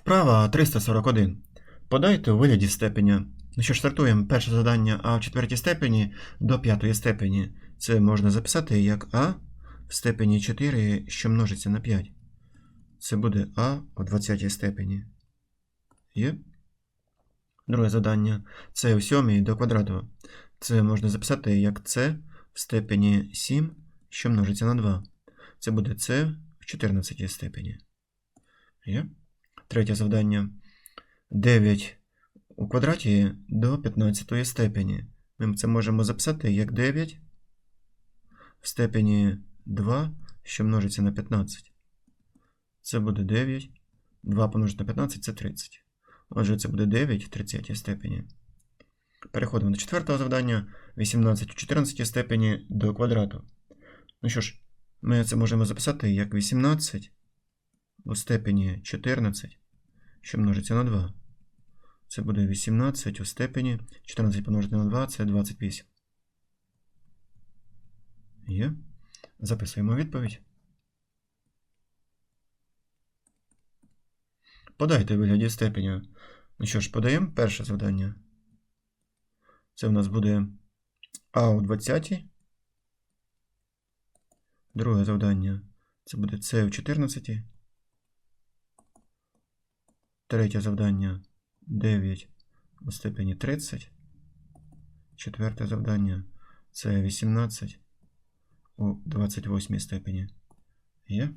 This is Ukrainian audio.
Вправа 341. Подайте у вигляді степеня. Ну що ж, стартуємо перше завдання А в четвертій степені до п'ятої степені. Це можна записати як А в степені 4, що множиться на 5. Це буде А у 20 степені. Є? Друге завдання. Це у сьомій до квадрату. Це можна записати як С в степені 7, що множиться на 2. Це буде С в 14 степені. Є? Третє завдання. 9 у квадраті до 15 степені. Ми це можемо записати як 9 в степені 2, що множиться на 15. Це буде 9. 2 помножити на 15 це 30. Отже, це буде 9 в 30 степені. Переходимо до четвертого завдання. 18 у 14 степені до квадрату. Ну що ж, ми це можемо записати як 18 у степені 14, що множиться на 2. Це буде 18 у степені 14 помножити на 2 це 28. Є. Записуємо відповідь. Подайте вигляді степеню. Ну що ж, подаємо перше завдання. Це в нас буде А у 20. Друге завдання. Це буде С у 14. Третє завдання 9 у степені 30. Четверте завдання це 18 у 28 степені. Є?